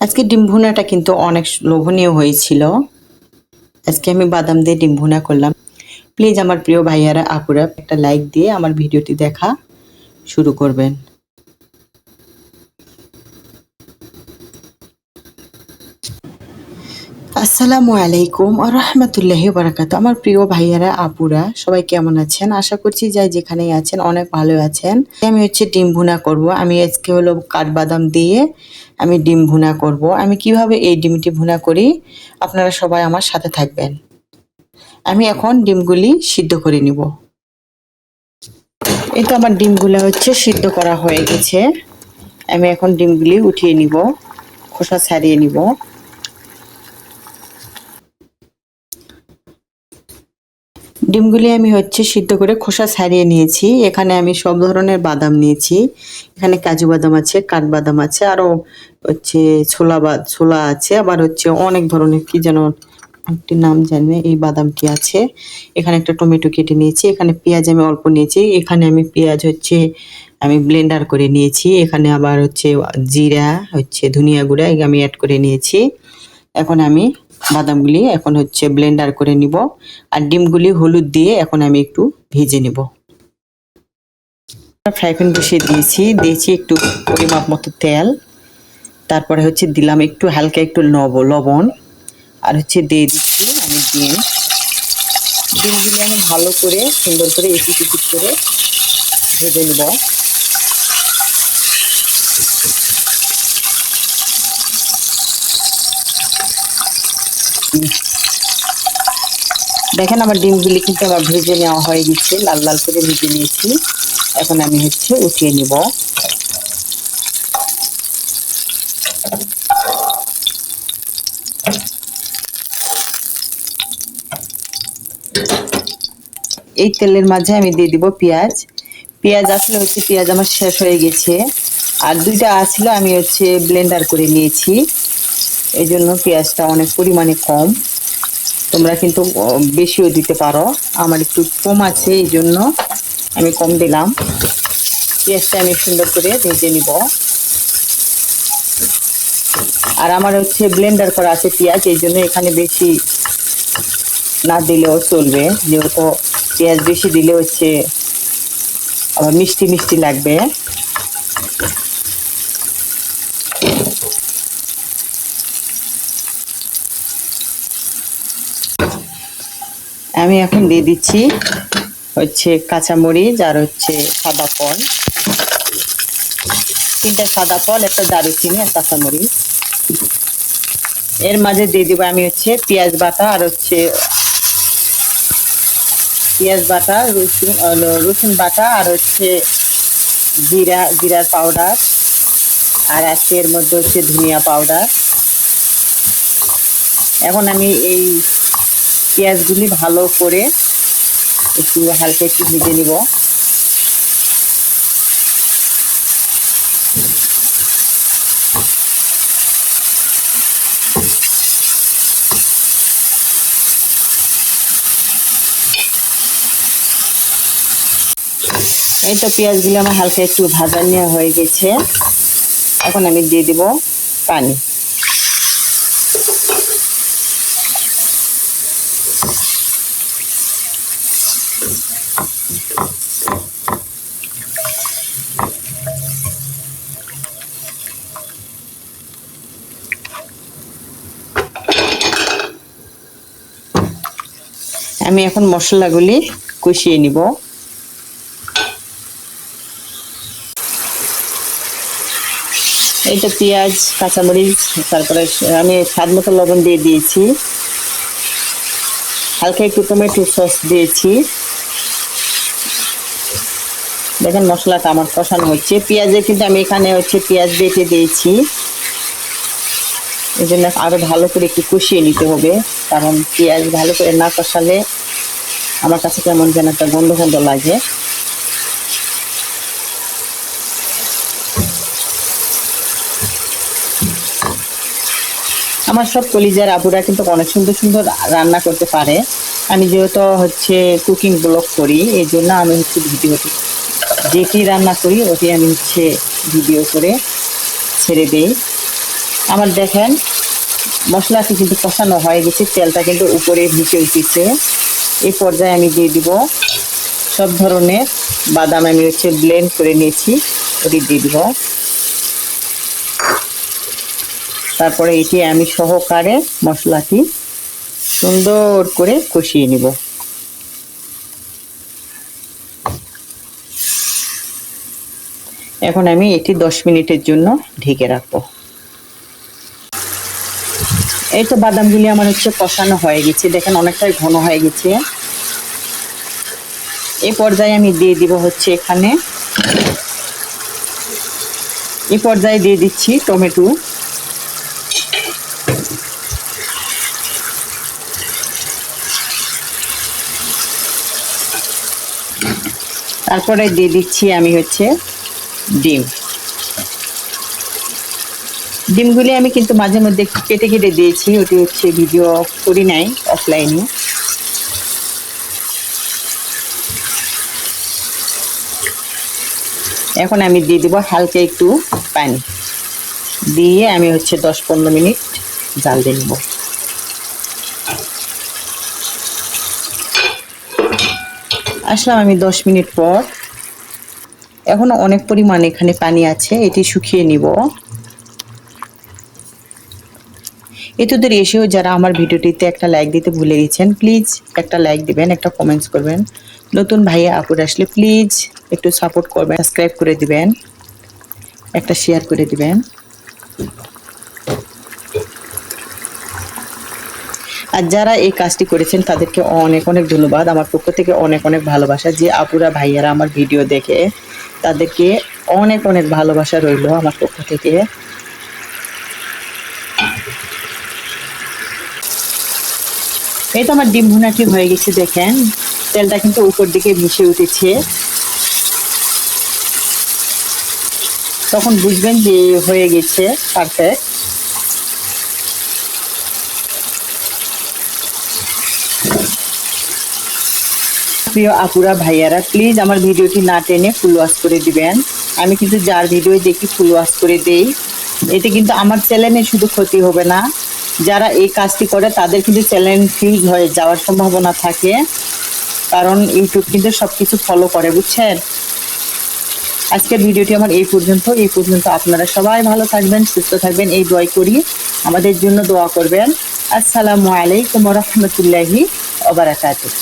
আজকে ডিম ভুনাটা কিন্তু অনেক লোভনীয় হয়েছিল। আজকে আমি বাদাম দিয়ে ডিম ভুনা করলাম। প্লিজ আমার প্রিয় ভাইয়ারা, আপুরা, একটা লাইক দিয়ে আমার ভিডিওটি দেখা শুরু করবেন। আসসালামু আলাইকুম আর রহমতুল্লাহি বারাকাতু আমার প্রিয় ভাইয়ারা, আপুরা, সবাই কেমন আছেন? আশা করছি যাই যেখানেই আছেন অনেক ভালো আছেন। আমি হচ্ছে ডিম ভুনা করব। আমি আজকে হলো কাঠবাদাম দিয়ে আমি ডিম ভুনা করব। আমি কীভাবে এই ডিমটি ভুনা করি? আপনারা সবাই আমার সাথে থাকবেন। আমি এখন ডিমগুলি সিদ্ধ করে নিব। এই তো আমার ডিমগুলো হচ্ছে সিদ্ধ করা হয়ে গেছে। আমি এখন ডিমগুলি উঠিয়ে নিব, খোসা ছাড়িয়ে নিব। ডিমগুলি আমি হচ্ছে সিদ্ধ করে খোসা ছাড়িয়ে নিয়েছি। এখানে আমি সব ধরনের বাদাম নিয়েছি। এখানে কাজু বাদাম আছে কাঠবাদাম আছে আরও হচ্ছে ছোলা বা, ছোলা আছে, আবার হচ্ছে অনেক ধরনের কি যেন একটি নাম জানি এই বাদামটি আছে। এখানে একটা টমেটো কেটে নিয়েছি, এখানে পেঁয়াজ আমি অল্প নিয়েছি, এখানে আমি পেঁয়াজ হচ্ছে আমি ব্লেন্ডার করে নিয়েছি, এখানে আবার হচ্ছে জিরা, হচ্ছে ধনিয়া গুঁড়া আমি অ্যাড করে নিয়েছি। এখন আমি বাদামগুলি এখন হচ্ছে ব্লেন্ডার করে নিব আর ডিমগুলি হলুদ দিয়ে এখন আমি একটু ভেজে নিব। ফ্রাই প্যান বসিয়ে দিয়েছি দিয়েছি একটু পরিমাপ মতো তেল, তারপরে হচ্ছে দিলাম একটু হালকা একটু লব, লবণ, আর হচ্ছে দিয়ে দিচ্ছি আমি ডিম। ডিমগুলি আমি ভালো করে সুন্দর করে এপিট করে ভেজে নেব। দেখেন আমার ডিমগুলি কিন্তু আমার ভেজে নেওয়া হয়ে গেছে, লাল লাল করে ভেজে নিয়েছি। এখন আমি হচ্ছে উঠিয়ে নিব। এই তেলের মাঝে আমি দিয়ে দিব পেঁয়াজ। পেঁয়াজ আসলে হচ্ছে পেঁয়াজ আমার শেষ হয়ে গেছে। আর দুইটা আসলে আমি হচ্ছে ব্লেন্ডার করে নিয়েছি। এই জন্য পেঁয়াজটা অনেক পরিমাণে কম। তোমরা কিন্তু বেশিও দিতে পারো। আমার একটু কম আছে এই জন্য আমি কম দিলাম। পেঁয়াজটা আমি সুন্দর করে ভেজে নিব। আর আমার হচ্ছে ব্লেন্ডার করা আছে পেঁয়াজ এই জন্য এখানে বেশি না দিলেও চলবে। যেহেতু পেঁয়াজ বেশি দিলে হচ্ছে আবার মিষ্টি মিষ্টি লাগবে। আমি এখন দিয়ে দিচ্ছি হচ্ছে কাঁচামরিচ আর হচ্ছে সাদা ফল। তিনটা সাদা ফল, একটা দারুচিনি আর কাঁচামরিচ। এর মাঝে দিয়ে দিব আমি হচ্ছে পেঁয়াজ বাটা আর হচ্ছে পেঁয়াজ বাটা, রসুন রসুন বাটা আর হচ্ছে জিরা, জিরার পাউডার। আর আছে এর মধ্যে হচ্ছে ধনিয়া পাউডার। এখন আমি এই পেঁয়াজগুলি ভালো করে একটু হালকা একটু ভেজে নিব। এই তো পেঁয়াজগুলো আমার হালকা একটু ভাজা নেওয়া হয়ে গেছে। এখন আমি দিয়ে দিব পানি। আমি এখন মশলাগুলি কষিয়ে নিব। এইটা পেঁয়াজ, কাঁচামরিচ, তারপরে আমি স্বাদ মতো লবণ দিয়ে দিয়েছি। হালকা একটু টমেটো সস দিয়েছি। দেখেন মশলাটা আমার কষানো হচ্ছে। পেঁয়াজে কিন্তু আমি এখানে হচ্ছে পেঁয়াজ বেটে দিয়েছি। এই জন্য আরও ভালো করে একটু কষিয়ে নিতে হবে, কারণ পেঁয়াজ ভালো করে না কষালে আমার কাছে কেমন যেন একটা গন্ধ গন্ধ লাগে। আমার সব কলিজার আবুরা কিন্তু অনেক সুন্দর সুন্দর রান্না করতে পারে। আমি যেহেতু হচ্ছে কুকিং ব্লগ করি, এই জন্য আমি হচ্ছে ভিডিও যেটি রান্না করি, ওটি আমি হচ্ছে ভিডিও করে ছেড়ে দিই। আমার দেখেন, মশলাটি কিন্তু কষানো হয়ে গেছে, তেলটা কিন্তু উপরে ভিজে উঠেছে। এই পর্যায়ে আমি দিয়ে দিব সব ধরনের বাদাম। আমি হচ্ছে ব্লেন্ড করে নিয়েছি, ওটি দিয়ে দিব। তারপরে এটি আমি সহকারে মশলাটি সুন্দর করে কষিয়ে নিব। এখন আমি এটি দশ মিনিটের জন্য ঢেকে রাখব। এই তো বাদামগুলি আমার হচ্ছে কষানো হয়ে গেছে। দেখেন অনেকটাই ঘন হয়ে গেছে। এই পর্যায়ে আমি দিয়ে দিব হচ্ছে এখানে। এই পর্যায়ে দিয়ে দিচ্ছি টমেটো। তারপরে দিয়ে দিচ্ছি আমি হচ্ছে ডিম। ডিমগুলি আমি কিন্তু মাঝে মধ্যে কেটে কেটে দিয়েছি, ওটি হচ্ছে ভিডিও করি নাই অফলাইনে এখন আমি দিয়ে দেবো হালকা একটু পানি। দিয়ে আমি হচ্ছে দশ পনেরো মিনিট জাল দিয়ে নেব। আসলাম আমি দশ মিনিট পর। এখনও অনেক পরিমাণ এখানে পানি আছে, এটি শুকিয়ে নিব। এতদের এসেও যারা আমার ভিডিওটিতে একটা লাইক দিতে ভুলে গেছেন প্লিজ একটা লাইক দিবেন, একটা কমেন্টস করবেন। নতুন ভাইয়া আপুর আসলে প্লিজ একটু সাপোর্ট করবেন সাবস্ক্রাইব করে দিবেন, একটা শেয়ার করে দিবেন। আর যারা এই কাজটি করেছেন, তাদেরকে অনেক অনেক ধন্যবাদ। আমার পক্ষ থেকে অনেক অনেক ভালোবাসা যে আপুরা ভাইয়ারা আমার ভিডিও দেখে, তাদেরকে অনেক অনেক ভালোবাসা রইল আমার পক্ষ থেকে। এই তো আমার ডিম ভুনাটি হয়ে গেছে, দেখেন। তেলটা কিন্তু উপর দিকে মিশে উঠেছে। তখন বুঝবেন যে হয়ে গেছে পারফেক্ট প্রিয় আপুরা, ভাইয়ারা প্লিজ আমার ভিডিওটি না টেনে ফুল ওয়াশ করে দিবেন। আমি কিন্তু যার ভিডিও দেখি ফুল ওয়াশ করে দেই। এতে কিন্তু আমার চ্যানেলে শুধু ক্ষতি হবে না। যারা এই কাজটি করে, তাদের কিন্তু চ্যালেঞ্জ ফিউজ হয়ে যাওয়ার সম্ভাবনা থাকে। কারণ ইউটিউব কিন্তু সব কিছু ফলো করে, বুঝছেন? আজকের ভিডিওটি আমার এই পর্যন্ত। এই পর্যন্ত আপনারা সবাই ভালো থাকবেন, সুস্থ থাকবেন। এই দোয়াই করি। আমাদের জন্য দোয়া করবেন। আসসালামু আলাইকুম রহমতুল্লাহি ওবরাকাতুহ